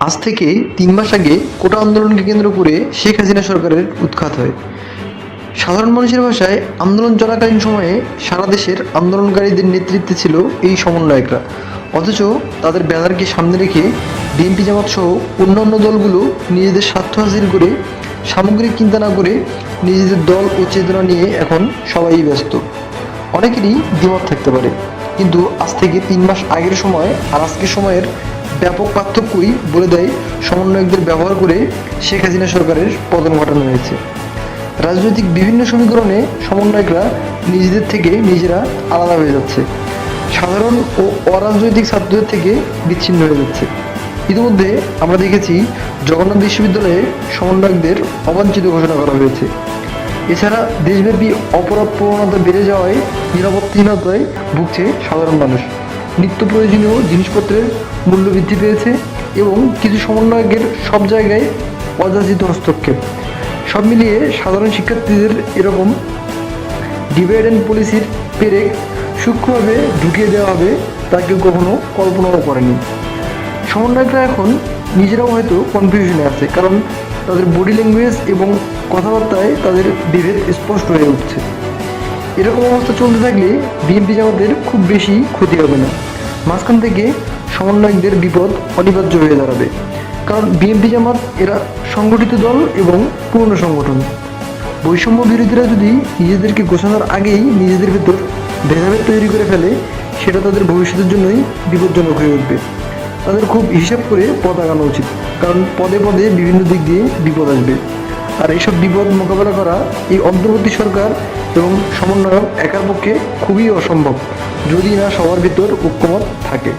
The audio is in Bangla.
আজ থেকে তিন মাস আগে কোটা আন্দোলনকে কেন্দ্র করে শেখ হাসিনা সরকারের উৎখাত হয়। সাধারণ মানুষের ভাষায় আন্দোলন চলাকালীন সময়ে সারা দেশের আন্দোলনকারীদের নেতৃত্বে ছিল এই সমন্বয়করা। অথচ তাদের ব্যানারকে সামনে রেখে বিএনপি জামাত সহ অন্যান্য দলগুলো নিজেদের স্বার্থ হাসিল করে, সামগ্রিক চিন্তা না করে নিজেদের দল ও চেতনা নিয়ে এখন সবাই ব্যস্ত। অনেকেরই দ্বিমত থাকতে পারে। কিন্তু আজ থেকে তিন মাস আগের সময় আর আজকের সময়ের ব্যাপক পার্থক্যই বলে দেয় সমন্বয়কদের ব্যবহার করে শেখ হাসিনা সরকারের পতন ঘটানো হয়েছে। রাজনৈতিক বিভিন্ন সমীকরণে সমন্বয়করা নিজেদের থেকে নিজেরা আলাদা হয়ে যাচ্ছে। সাধারণ ও অরাজনৈতিক ছাত্রদের থেকে বিচ্ছিন্ন হয়ে যাচ্ছে। ইতিমধ্যে আমরা দেখেছি জগন্নাথ বিশ্ববিদ্যালয়ে সমন্বয়কদের অবাঞ্ছিত ঘোষণা করা হয়েছে। এছাড়া দেশব্যাপী অপরাধ প্রবণতা বেড়ে যাওয়ায় নিরাপত্তাহীনতায় ভুগছে সাধারণ মানুষ। নিত্য প্রয়োজনীয় জিনিসপত্রের মূল্য বৃদ্ধি পেয়েছে এবং কিছু সমন্বয়কের সব জায়গায় অযাচিত হস্তক্ষেপ। সব মিলিয়ে সাধারণ শিক্ষার্থীদের এরকম ডিভাইড অ্যান্ড পলিসির পেরেক সূক্ষ্মভাবে ঢুকিয়ে দেওয়া হবে তা কেউ কখনো কল্পনাও করেনি। সমন্বয়করা এখন নিজেরাও হয়তো কনফিউশনে আছে, কারণ তাদের বডি ল্যাঙ্গুয়েজ এবং কথাবার্তায় তাদের বিভেদ স্পষ্ট হয়ে উঠছে। এরকম অবস্থা চলতে থাকলে বিএনপি জামাতের খুব বেশি ক্ষতি হবে না। মাঝখান থেকে সমন্বয়কদের বিপদ অনিবার্য হয়ে দাঁড়াবে। কারণ বিএনপি জামাত, এরা সংগঠিত দল এবং পুরনো সংগঠন। বৈষম্য বিরোধীরা যদি নিজেদেরকে ঘোষণার আগেই নিজেদের ভেতর ভেদাভেদ তৈরি করে ফেলে, সেটা তাদের ভবিষ্যতের জন্যই বিপজ্জনক হয়ে উঠবে। তাদের খুব হিসাব করে পদ আগানো উচিত, কারণ পদে পদে বিভিন্ন দিক দিয়ে বিপদ আসবে। আর এইসব বিপদ মোকাবেলা করা এই অন্তর্বর্তী সরকার এবং সমন্বয়ক একার পক্ষে খুবই অসম্ভব। যদি না সবার ভিতর ঐক্যমত থাকে।